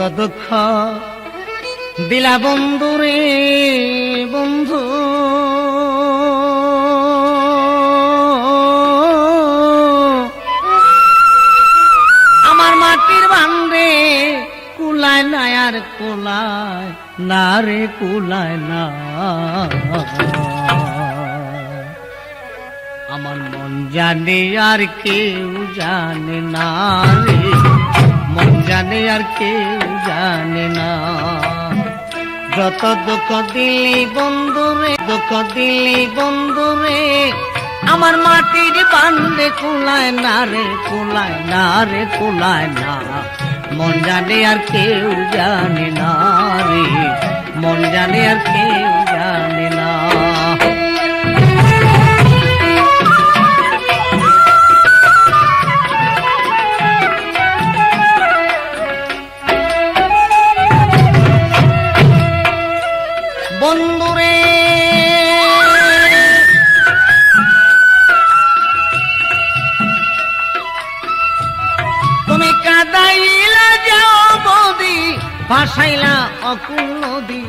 দুঃখ। দিলা বন্ধু রে বন্ধু। আমার মাটির বান্ধে কুলায় না আর কুলায় না রে, কুলায় না। আমার মন জানে আর কেউ জানে না রে। জানে আর কেউ জানে না। যত দুঃখ দিলি বন্ধু রে, দুঃখ দিলি বন্ধু রে, আমার মাটির বান্ধে কুলায় না রে, কুলায় না রে, কুলায় না। মন জানে আর কেউ জানে না রে, মন জানে আর কেউ কাদাইলা যাও বদি ভাসাইলা অকুল নদী।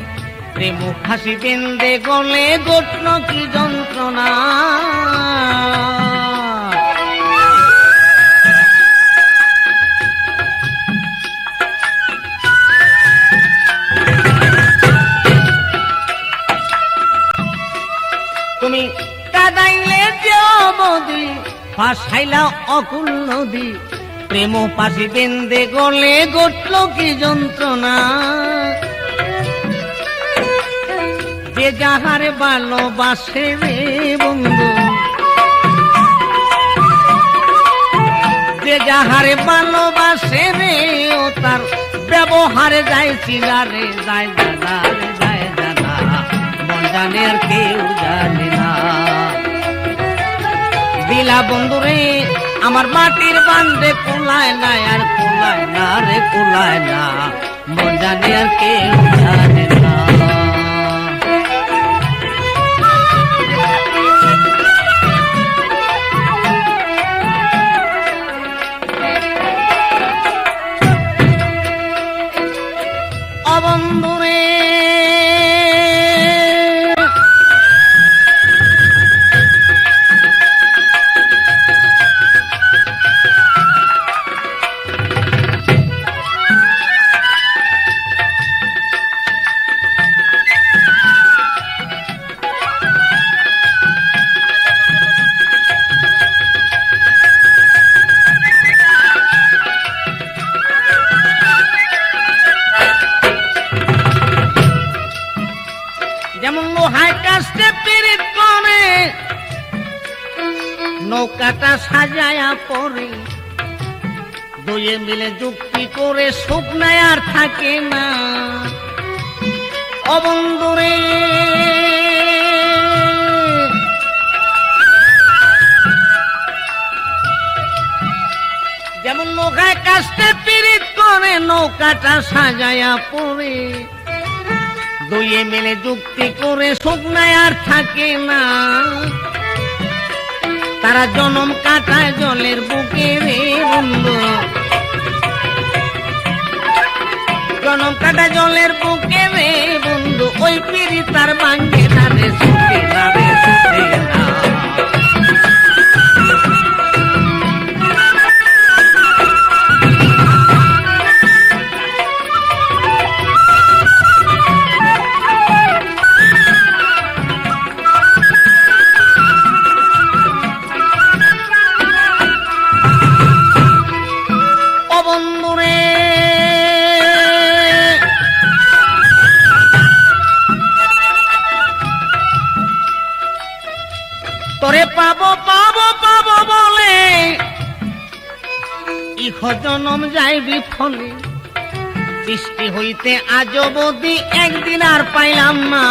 প্রেম ফাঁসি বেন্দে গলে গোটন কি যন্ত্রণা। তুমি কাদাইলে যেও বদি ফাঁসাইলা অকুল নদী। প্রেম পাশি বেন্দে গলে গটল কি যন্ত্রণা? যে যাহার ভালোবাসে রে বন্ধু, যে যাহারে ভালোবাসে রে ও তার ব্যবহারে যায় চিলারে যায় রে, যায় জানা মন জানে আর কেউ জানে না। দিলা বন্ধুরে, আমার মাটির বান্ধে কুলায় না আর কুলায় না রে, কুলায় না। মন জানে আর কেউ জানে না। অবন্ধুরে যেমন লোহায় কাস্তে পিরিত করে নৌকাটা সাজায়া পরে, দুয়ে মিলে যুক্তি করে সুখ নেয় আর থাকে না। অবন্ধুরে যেমন নৌকায় কাস্তে পিরিত করে নৌকাটা সাজায়া পরে দুয়ে মিলে যুক্তি করে শুকনায় আর থাকে না। তারা জনম কাটায় জলের বুকে রে বন্ধ। জনম কাটা জলের বুকে রে বন্ধু। ওই পিড়ি তার ভাঙ্গে তাদের সুখে না রে সুখে। জনম যাই বিফলে। বৃষ্টি হইতে আজ অবধি একদিন আর পাইলাম না।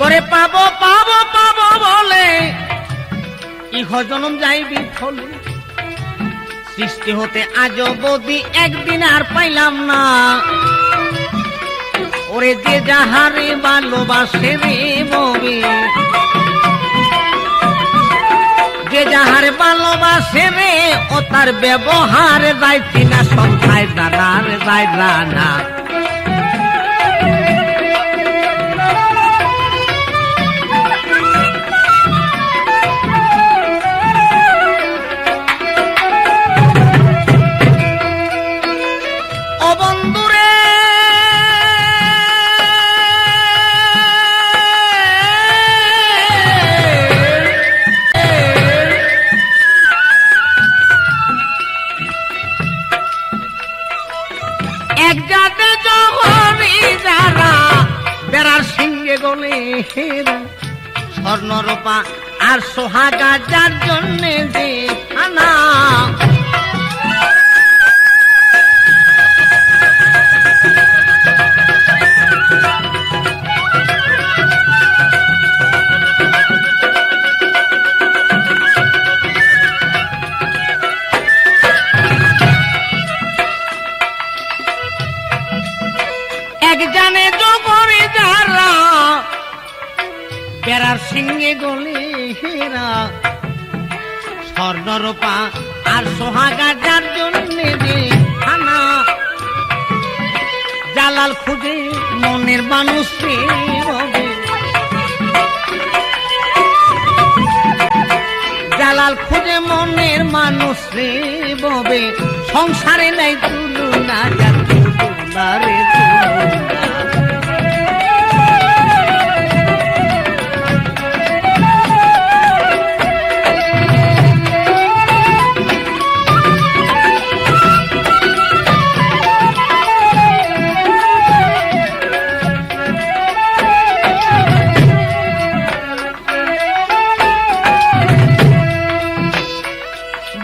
করে পাবো পাবো পাবো বলে ইহ জনম যাইবি ফলে সৃষ্টি হতে আজ অবধি একদিন আর পাইলাম না। ওরে যে যাহারে ভালোবাসে রে ববে যে যাহার ভালোবাসে রে, ও তার ব্যবহার যাইতি না সন্ধ্যায় দানার যায় না। সিংহে গলে স্বর্ণরূপা আর সোহাগা যার জন্যে যে খানা সিংহে গলে হেরা। স্বর্ণরূপা আর সোহাগা যার জন্য যে খানা জালাল খুঁজে মনের মানুষ জালাল খুঁজে মনের মানুষ রে ববে। সংসারে নাই তুলনা যার তুলনা রে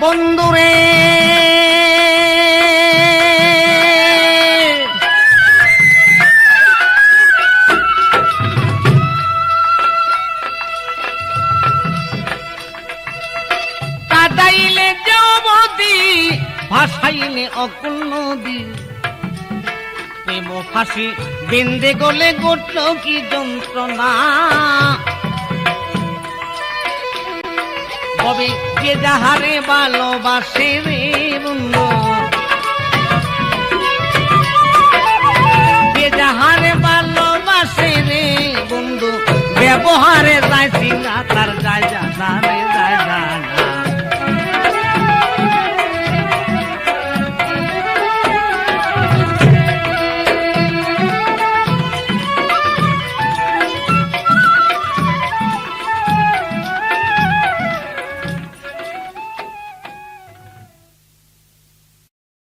বন্ধুরে। কাদাইলে যবদি ভাসাইলে অকুল নদী প্রেম ফাঁসি বেন্দে গলে গোটল কি যন্ত্রণা। কবে কে যাহারে ভালোবাসে রে বন্ধু। কে যাহারে ভালোবাসে রে বন্ধু। ব্যবহারে যাইছি না, তার যায় যা